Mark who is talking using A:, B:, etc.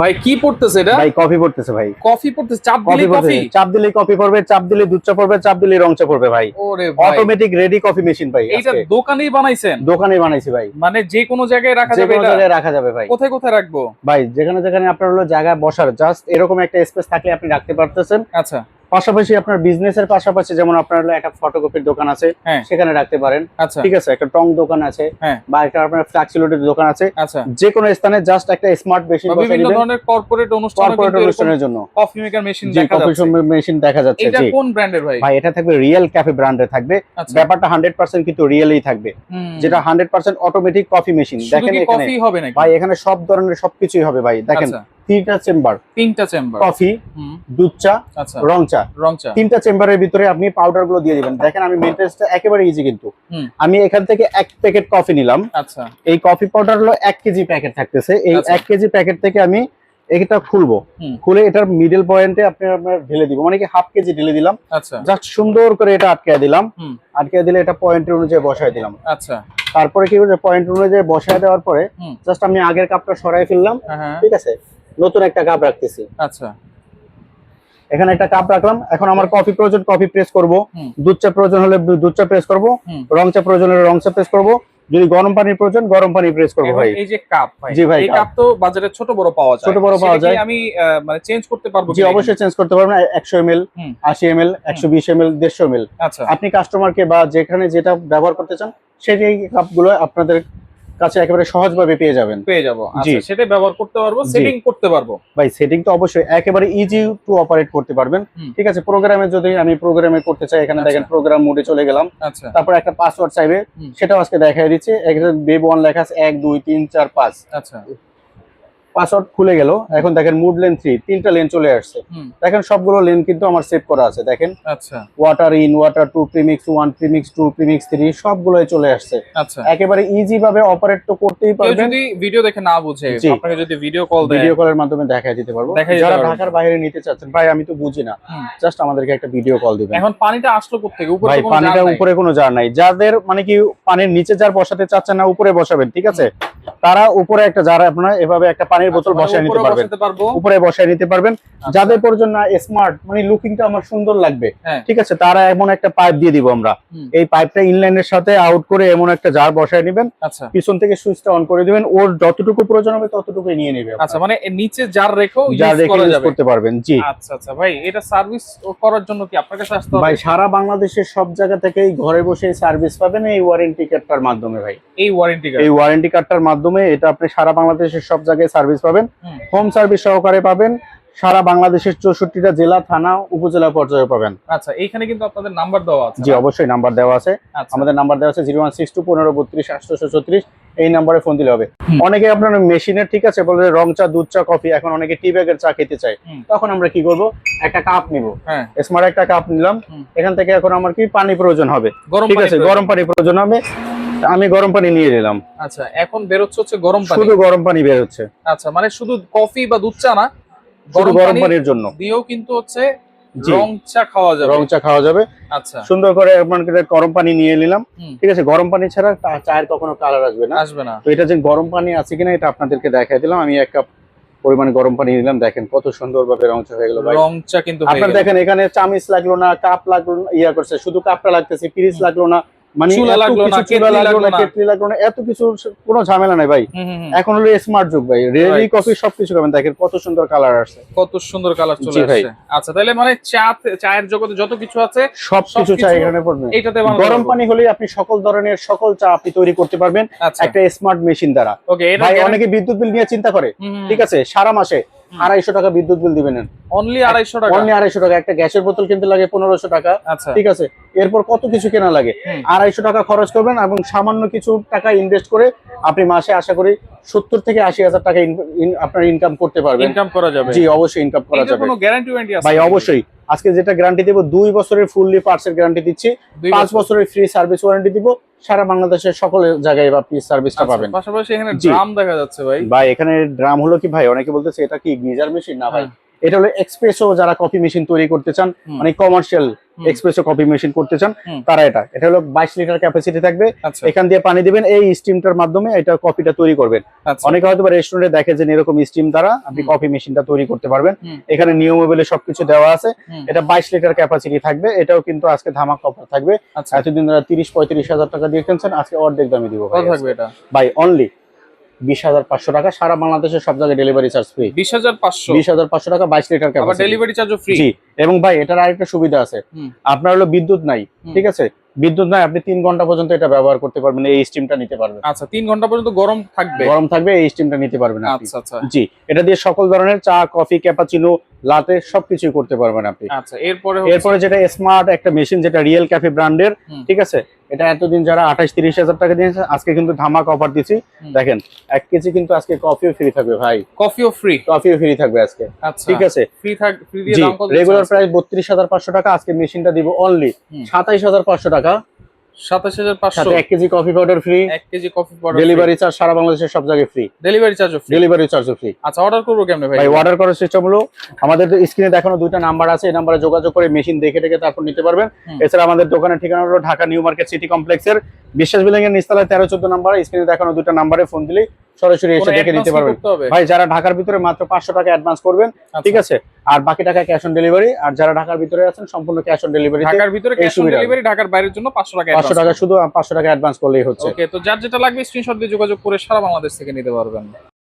A: ভাই কি পড়তেছে এটা?
B: ভাই কফি পড়তেছে ভাই।
A: কফি পড়তেছে চাপ দিলে কফি?
B: চাপ দিলে কফি পড়বে চাপ দিলে দুধ চা পড়বে চাপ দিলে রং চা পড়বে ভাই।
A: ওরে ভাই।
B: অটোমেটিক রেডি কফি মেশিন ভাই এটা
A: দোকানেই বানাইছেন?
B: দোকানেই বানাইছি ভাই।
A: মানে যে কোনো জায়গায় রাখা যাবে এটা?
B: জায়গায় রাখা যাবে ভাই।
A: কোথায় কোথায় রাখব?
B: ভাই যেখানে যেখানে আপনার হলো জায়গা বসার জাস্ট এরকম একটা স্পেস থাকলে আপনি রাখতে পারতেছেন।
A: আচ্ছা।
B: পাশাপাশি আপনার বিজনেসের পাশাপাশি যেমন আপনার একটা ফটোকপির দোকান আছে
A: হ্যাঁ।
B: সেখানে রাখতে পারেন।
A: আচ্ছা।
B: ঠিক আছে একটা টং দোকান আছে
A: হ্যাঁ।
B: বা একটা আপনার ফ্লাক্সিলোটের দোকান আছে।
A: আচ্ছা।
B: যে কোনো স্থানে জাস্ট একটা স্মার্ট মেশিন
A: বিভিন্ন ধরনের কর্পোরেট অনুষ্ঠান
B: কর্পোরেট অনুষ্ঠানের জন্য।
A: কফি মেকার মেশিন দেখা
B: কফি
A: যাচ্ছে।
B: মেশিন দেখা যাচ্ছে
A: এটা কোন ব্র্যান্ডের ভাই?
B: ভাই এটা থাকবে রিয়েল ক্যাফে ব্র্যান্ডে থাকবে।
A: আচ্ছা।
B: ব্যাপারটা হান্ড্রেড পার্সেন্ট কিন্তু রিয়েলই থাকবে। যেটা hundred percent automatic coffee machine দেখেন এখানে।
A: কফি হবে নাকি?
B: ভাই এখানে সব ধরনের সবকিছুই হবে ভাই। দেখেন তিনটা চেম্বার।
A: তিনটা চেম্বার।
B: কফি দুধ চা
A: আচ্ছা।
B: রং চা।
A: রং চা।
B: তিনটা চেম্বারের ভিতরে আপনি পাউডারগুলো দিয়ে দিবেন। দেখেন আমি মেনটেন্সটা একেবারে ইজি কিন্তু। আমি এখান থেকে এক প্যাকেট কফি নিলাম।
A: আচ্ছা।
B: এই কফি পাউডার হলো এক কেজি প্যাকেট থাকতেছে। এই
A: আচ্ছা।
B: এক কেজি প্যাকেট থেকে আমি এটা খুলবো। খুলে এটার মিডল পয়েন্টে আপনি আপনার ঢেলে দিব। মানে কি হাফ কেজি ঢেলে দিলাম।
A: আচ্ছা।
B: জাস্ট সুন্দর করে এটা আটকে দিলাম। আটকে দিলে এটা পয়েন্টের অনুযায়ী বসায় দিলাম।
A: আচ্ছা।
B: তারপরে কি পয়েন্ট অনুযায়ী বসায় দেওয়ার পরে জাস্ট আমি আগের কাপটা সরাই ফেললাম।
A: হ্যাঁ, হ্যাঁ।
B: ঠিক আছে? নতুন একটা কাপ রাখতেছি।
A: আচ্ছা।
B: এখানে একটা কাপ রাখলাম। এখন আমার কফি প্রয়োজন কফি প্রেস করব। দুধ চা প্রয়োজন হলে দুধ চা প্রেস করব। রং চা প্রয়োজন হলে রং চা প্রেস করব। যদি গরম পানির প্রয়োজন গরম পানি প্রেস করব ভাই।
A: এই যে কাপ ভাই
B: জি ভাই,
A: এই
B: কাপ।
A: তো বাজারে ছোট বড় পাওয়া যায়।
B: ছোট বড় পাওয়া যায়।
A: আমি মানে চেঞ্জ করতে পারব
B: জি অবশ্যই চেঞ্জ করতে পারবেন একশো এম এল
A: হুম।
B: আশি এম এল একশো বিশ এম দেড়শো এল
A: এখানে? আচ্ছা।
B: আপনি কাস্টমারকে বা যেখানে যেটা ব্যবহার করতে চান সেটাই কাপগুলো আপনাদের কাছে একেবারে সহজভাবে পেয়ে যাবেন।
A: পেয়ে যাব।
B: জি।
A: আচ্ছা সেটা ব্যবহার করতে পারব সেটিং করতে পারব।
B: ভাই সেটিং তো অবশ্যই একেবারে ইজি টু অপারেট করতে পারবেন। ঠিক আছে প্রোগ্রামে যদি আমি প্রোগ্রামে করতে চাই এখানে
A: আচ্ছা।
B: দেখেন প্রোগ্রাম মোডে চলে গেলাম।
A: আচ্ছা।
B: তারপর একটা পাসওয়ার্ড চাইবে। সেটাও আজকে দেখাই দিচ্ছে। এখানে বেব ওয়ান লেখা আছে এক দুই তিন চার পাঁচ।
A: আচ্ছা।
B: পাসওয়ার্ড খুলে গেল। এখন দেখেন মুড লেন থ্রি তিনটা লেন চলে আসছে। দেখেন সবগুলো লেন কিন্তু আমার সেভ করা আছে দেখেন।
A: আচ্ছা।
B: Water in water two premix one premix two premix three সবগুলোই চলে আসছে।
A: আচ্ছা।
B: একেবারে ইজি ভাবে অপারেট তো করতেই পারবেন।
A: যদি ভিডিও দেখে না বুঝে আপনাকে যদি ভিডিও কল দেয়।
B: ভিডিও কলের মাধ্যমে দেখাই দিতে পারব। যারা। ঢাকার বাইরে নিতে চাচ্ছেন ভাই আমি তো বুঝি না। জাস্ট আমাদেরকে একটা ভিডিও কল দিবেন।
A: এখন পানিটা আসলো কোথেকে উপরে
B: ভাই
A: কোনো
B: পানিটা উপরে কোনো জার নাই। যাদের মানে কি পানির নিচে যার বসাতে চাচ্ছেন না উপরে বসাবেন ঠিক আছে? তারা উপরে একটা জার আপনারা এভাবে একটা পানির বোতল
A: আচ্ছা, মানে
B: বসায় নিতে পারবেন। উপরে বসায় নিতে পারবেন।
A: আচ্ছা।
B: যাদের প্রয়োজন না স্মার্ট মানে লুকিংটা আমার সুন্দর লাগবে।
A: হ্যাঁ।
B: ঠিক আছে? তারা এমন একটা পাইপ দিয়ে দিব আমরা। এই পাইপটা ইনলাইনের সাথে আউট করে এমন একটা জার বসায় নেবেন।
A: আচ্ছা।
B: পিছন থেকে সুইচটা অন করে দিবেন। ওর যতটুকু প্রয়োজন হবে ততটুকুই নিয়ে নেবে
A: আচ্ছা মানে নিচে জার রেখেও
B: জার রেখে ইউজ করতে পারবেন জি।
A: আচ্ছা আচ্ছা। ভাই এটা সার্ভিস করার জন্য কি আপনার কাছে আসতে হবে?
B: ভাই সারা বাংলাদেশের সব জায়গা থেকেই ঘরে বসে সার্ভিস পাবেন এই ওয়ারেন্টি কার্ডটার মাধ্যমে ভাই।
A: এই ওয়ারেন্টি কার্ড
B: এই ওয়ারেন্টি কার্ডটার মাধ্যমে এটা আপনি সারা বাংলাদেশের সব জায়গায় সার্ভিস পাবেন।
A: হোম।
B: সার্ভিস সহকারে পাবেন। সারা বাংলাদেশের চৌষট্টিটা জেলা থানা উপজেলা পর্যায়ে পাবেন।
A: আচ্ছা এইখানে কিন্তু আপনাদের নাম্বার দেওয়া আছে
B: জি অবশ্যই নাম্বার দেওয়া আছে।
A: আচ্ছা।
B: আমাদের নাম্বার দেওয়া আছে জিরো ওয়ান সিক্স টু পনেরো বত্রিশ আটশোশো ছত্রিশ এই নাম্বারে ফোন দিলে হবে। অনেকে আপনার মেশিনের ঠিক আছে বলে রং চা দুধ চা কফি এখন অনেকে টি ব্যাগের চা খেতে চায়। তখন আমরা কি করব? একটা কাপ নিব।
A: হ্যাঁ।
B: স্মার্ট একটা কাপ নিলাম। এখান থেকে এখন আমার কি? পানি প্রয়োজন হবে।
A: গরম
B: ঠিক আছে গরম পানি প্রয়োজন হবে। আমি গরম পানি নিয়ে নিলাম।
A: আচ্ছা এখন বেরোচ্ছে হচ্ছে গরম পানি।
B: শুধু গরম পানি বের হচ্ছে।
A: আচ্ছা মানে শুধু কফি বা দুধ চা না গরম
B: গরম পানির জন্য।
A: দিয়েও কিন্তু হচ্ছে রং চা খাওয়া যাবে।
B: রং চা খাওয়া যাবে।
A: আচ্ছা।
B: সুন্দর করে আপনার গরম পানি নিয়ে নিলাম। ঠিক আছে গরম পানি ছাড়া চায়ের কখনো কালার আসবে না।
A: আসবে না।
B: তো এটা যে গরম পানি আছে কিনা এটা আপনাদেরকে দেখাই দিলাম। আমি এক কাপ পরিমাণে গরম পানি নিলাম। দেখেন কত সুন্দর ভাবে রং চা হয়ে গেল ভাই।
A: রং চা কিন্তু
B: আপনার দেখেন এখানে চামিচ লাগল না কাপ লাগল ইয়া করছে। শুধু কাপটা লাগতেছে পিরিচ লাগল না মানে এত কিছু কোনো ঝামেলা নাই ভাই। এখন হলো স্মার্ট যুগ ভাই রেডি
A: Right.
B: কফি সবকিছু পাবেন দেখেন কত সুন্দর কালার আসছে।
A: কত সুন্দর কালার চলে
B: ভাই।
A: আসছে। আচ্ছা তাহলে মানে চা চায়ের জগতে যত কিছু আছে
B: সবকিছু এখানে পড়বে। গরম পানি হলেই আপনি সকল ধরনের সকল চা আপনি তৈরি করতে পারবেন
A: আচ্ছা।
B: একটা স্মার্ট মেশিন দ্বারা। ভাই অনেকে বিদ্যুৎ বিল নিয়ে চিন্তা করে ঠিক আছে? সারা মাসে। আড়াইশো টাকা বিদ্যুৎ বিল দিবেন।
A: অনলি আড়াইশো টাকা?
B: অনলি আড়াইশো টাকা। একটা গ্যাসের বোতল কিনতে লাগে পনেরোশো টাকা।
A: আচ্ছা।
B: ঠিক আছে? এরপর কত কিছু কেনা লাগে? আড়াইশো টাকা খরচ করবেন এবং সামান্য কিছু টাকা ইনভেস্ট করে আপনি মাসে আশা করি সত্তর থেকে আশি হাজার টাকা আপনার ইনকাম করতে পারবেন।
A: ইনকাম করা যাবে।
B: জি অবশ্যই ইনকাম করা যাবে।
A: কোনো গ্যারান্টি
B: ভাই অবশ্যই। আজকে যেটা গ্যারান্টি দেবো দুই বছরের ফুললি পার্টসের গ্যারান্টি দিচ্ছি। পাঁচ বছরের। ফ্রি সার্ভিস ওয়ারেন্টি দিব। সারা বাংলাদেশের সকল জায়গায় আপনি সার্ভিসটা
A: আচ্ছা,
B: পাবেন।
A: পাশাপাশি এখানে ড্রাম দেখা যাচ্ছে ভাই।
B: ভাই এখানে ড্রাম হলো কি ভাই অনেকে বলতেছে এটা কি গিজার মেশিন? না ভাই
A: হ্যাঁ।
B: এটা হলো এক্সপ্রেসো যারা কফি মেশিন তৈরি করতে চান মানে commercial
A: hmm.
B: Espresso coffee machine করতে চান তারা এটা। এটা হলো বাইশ লিটার ক্যাপাসিটি থাকবে।
A: আচ্ছা।
B: এখান দিয়ে পানি দিবেন এই স্টিমটার মাধ্যমে এটা কফিটা তৈরি করবেন।
A: আচ্ছা।
B: অনেকে হয়তো রেস্টুরেন্টে দেখে যে এরকম স্টিম দ্বারা আপনি। কফি মেশিনটা তৈরি করতে পারবেন। এখানে নিয়মেবলে সবকিছু দেওয়া আছে। এটা বাইশ লিটার ক্যাপাসিটি থাকবে। এটাও কিন্তু আজকে ধামাক অফার থাকবে।
A: আচ্ছা।
B: এতদিন ধরে তিরিশ পঁয়ত্রিশ হাজার টাকা দিয়ে কিনছেন আজকে অর্ধেক দামে দিব
A: কত থাকবে এটা?
B: বাই অনলি বিশ হাজার পাঁচশো টাকা সারা সব জায়গায় ডেলিভারি চার্জ ফ্রি
A: বিশ হাজার পাঁচশো?
B: বিশ হাজার পাঁচশো টাকা বাইশ লিটার
A: ডেলিভারি চার্জও ফ্রি
B: এবং ভাই এটার আরেকটা সুবিধা আছে। আপনার হলো বিদ্যুৎ নাই ঠিক আছে? বিদ্যুৎ নাই আপনি তিন ঘণ্টা পর্যন্ত এটা ব্যবহার করতে পারবেন এই স্টিমটা নিতে পারবেন।
A: আচ্ছা তিন ঘণ্টা পর্যন্ত গরম থাকবে?
B: গরম থাকবে এই স্টিমটা নিতে পারবেন
A: আচ্ছা আচ্ছা।
B: জি এটা দিয়ে সকল ধরনের চা কফি ক্যাপাচিনো লাতে সবকিছুই করতে পারবেন আপনি।
A: আচ্ছা এরপরে
B: এরপরে যেটা স্মার্ট একটা মেশিন যেটা রিয়েল ক্যাফে ব্র্যান্ডের। ঠিক আছে? এটা এতদিন যারা আঠাশ তিরিশ হাজার টাকা দিয়েছে আজকে কিন্তু ধামাক অফার দিচ্ছি দেখেন এক কেজি কিন্তু আজকে কফিও ফ্রি থাকবে ভাই।
A: কফিও ফ্রি
B: কফিও ফ্রি থাকবে আজকে।
A: আচ্ছা।
B: ঠিক আছে?
A: ফ্রি
B: রেগুলার প্রাইস বত্রিশ হাজার পাঁচশো টাকা আজকে মেশিনটা দিব অনলি। সাতাইশ হাজার পাঁচশো টাকা।
A: সাতাশ হাজার পাঁচশো।
B: সাথে এক KG coffee powder free
A: KG coffee powder
B: delivery charge সারা বাংলাদেশের সব জায়গায় ফ্রি
A: ডেলিভারি চার্জও ফ্রি
B: ডেলিভারি চার্জও ফ্রি
A: আচ্ছা অর্ডার করব কেমনে ভাই?
B: ভাই অর্ডার করার সিস্টেম হলো আমাদের স্ক্রিনে দেখানো দুইটা নাম্বার আছে এই নাম্বারে যোগাযোগ করে মেশিন দেখে দেখে তারপর নিতে পারবেন। এছাড়া আমাদের দোকানের ঠিকানা হলো ঢাকা নিউ মার্কেট সিটি কমপ্লেক্সের। বিশ্বাস বিল্ডিং এর নিচতলায় তেরো চোদ্দ নাম্বার স্ক্রিনে দেখানো দুটো নাম্বারে ফোন দিলেই সরাসরি এসে দেখে নিতে পারবেন। ভাই যারা ঢাকার ভিতরে মাত্র পাঁচশো টাকা অ্যাডভান্স করবেন
A: আচ্ছা।
B: ঠিক আছে? আর বাকি টাকা ক্যাশ অন ডেলিভারি আর যারা ঢাকার ভিতরে আছেন সম্পূর্ণ ক্যাশ অন ডেলিভারি
A: ঢাকার ভিতরে ক্যাশ অন ডেলিভারি ঢাকার বাইরের জন্য পাঁচশো টাকা
B: পাঁচশো টাকা শুধু পাঁচশো টাকা অ্যাডভান্স করলেই হচ্ছে।
A: ওকে তো যার যেটা লাগবে স্ক্রিনশট দিয়ে যোগাযোগ করে সারা বাংলাদেশ থেকে নিতে পারবেন।